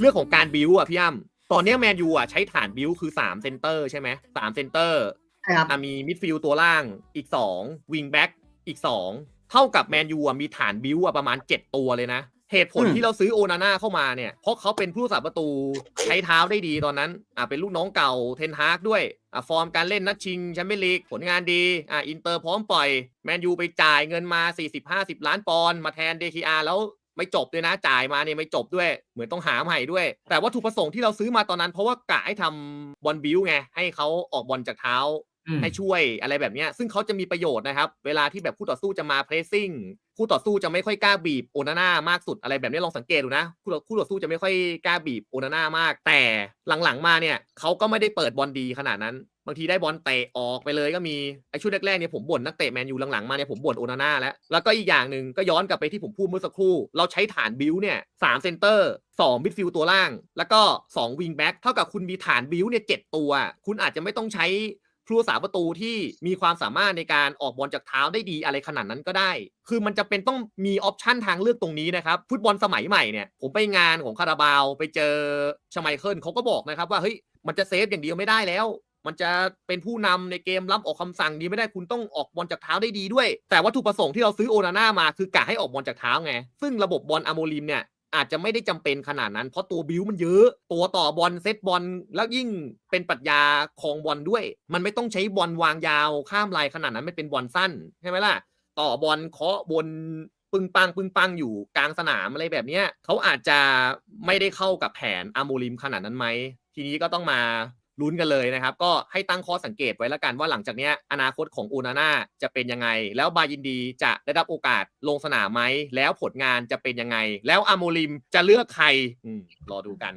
เรื่องของการบิวอะพี่อ้ำตอนเนี้ยแมนยูอะใช้ฐานบิวคือ3เซนเตอร์ใช่ไหมสามเซนเตอร์ใช่ครับ อะมีมิดฟิลด์ตัวล่างอีก2วิงแบ็กอีก2เท่ากับแมนยูอะมีฐานบิวอะประมาณ7ตัวเลยนะ เหตุผลอืม ที่เราซื้อโอนาน่าเข้ามาเนี่ย เพราะเขาเป็นผู้รักษาประตูใช้เท้าได้ดีตอนนั้นอะเป็นลูกน้องเก่าเทนฮากด้วยอะฟอร์มการเล่นนัดชิงแชมเปี้ยนลีกผลงานดีอะอินเตอร์พร้อมปล่อยแมนยูไปจ่ายเงินมา 40-50 ล้านปอนด์มาแทน DKR แล้ว ไม่จบด้วยนะจ่ายมาเนี่ยไม่จบด้วย เหมือนต้องหาใหม่ด้วย แต่วัตถุประสงค์ที่เราซื้อมาตอนนั้น เพราะว่ากะให้ทำบอลบิวไงให้เขาออกบอลจากเท้าอืมให้ช่วยอะไรแบบเนี้ยซึ่งเขาจะมีประโยชน์นะครับ เวลาที่แบบคู่ต่อสู้จะมาเพรสซิ่งคู่ต่อสู้จะไม่ค่อยกล้าบีบโอนาน่ามากสุดอะไรแบบนี้ลองสังเกตดูนะคู่ต่อคู่ต่อสู้จะไม่ค่อยกล้าบีบโอนาน่ามาก แต่หลังๆมาเนี่ยเขาก็ไม่ได้เปิดบอลดีขนาดนั้น บางทีได้บอลเตะออกไปเลยก็มีไอช่วงแรกๆเนี่ยผมบ่นนักเตะแมนยูหลังๆมาเนี่ยผมบ่นโอนาน่าแล้ว แล้วก็อีกอย่างหนึ่งก็ย้อนกลับไปที่ผมพูดเมื่อสักครู่ เราใช้ฐานบิวเนี่ยสามเซนเตอร์สองมิดฟิลด์ตัวล่าง แล้วก็สองวิงแบ็กเท่ากับคุณมีฐานบิวเนี่ยเจ็ดตัว คุณอาจจะไม่ต้องใช้ผู้รักษาประตูที่มีความสามารถในการออกบอลจากเท้าได้ดีอะไรขนาดนั้นก็ได้ คือมันจะเป็นต้องมีออปชันทางเลือกตรงนี้นะครับ ฟุตบอลสมัยใหม่เนี่ย ผมไปงานของคาราบาว ไปเจอชไมเคิลเขาก็บอกนะครับว่าเฮ้ยมันจะเซฟอย่างเดียวไม่ได้แล้ว มันจะเป็นผู้นำในเกมรับออกคำสั่งดีไม่ได้คุณต้องออกบอลจากเท้าได้ดีด้วย แต่วัตถุประสงค์ที่เราซื้อโอนาน่ามาคือกะให้ออกบอลจากเท้าไง ซึ่งระบบบอลอะโมลิมเนี่ยอาจจะไม่ได้จำเป็นขนาดนั้น เพราะตัวบิวมันเยอะ ตัวต่อบอลเซตบอลแล้วยิ่งเป็นปรัชญาคองบอลด้วย มันไม่ต้องใช้บอลวางยาวข้ามลายขนาดนั้นไม่เป็นบอลสั้นใช่ไหมล่ะ ต่อบอลเคาะบนปึงปังปึงปังอยู่กลางสนามอะไรแบบเนี้ยเขาอาจจะไม่ได้เข้ากับแผนอาโมลิมขนาดนั้นไหมทีนี้ก็ต้องมา ลุ้นกันเลยนะครับ ก็ให้ตั้งข้อสังเกตไว้แล้วกันว่าหลังจากนี้อนาคตของอูนาน่าจะเป็นยังไง แล้วบายินดีจะได้รับโอกาสลงสนามไหมแล้วผลงานจะเป็นยังไง แล้วอาโมลิมจะเลือกใครรอดูกัน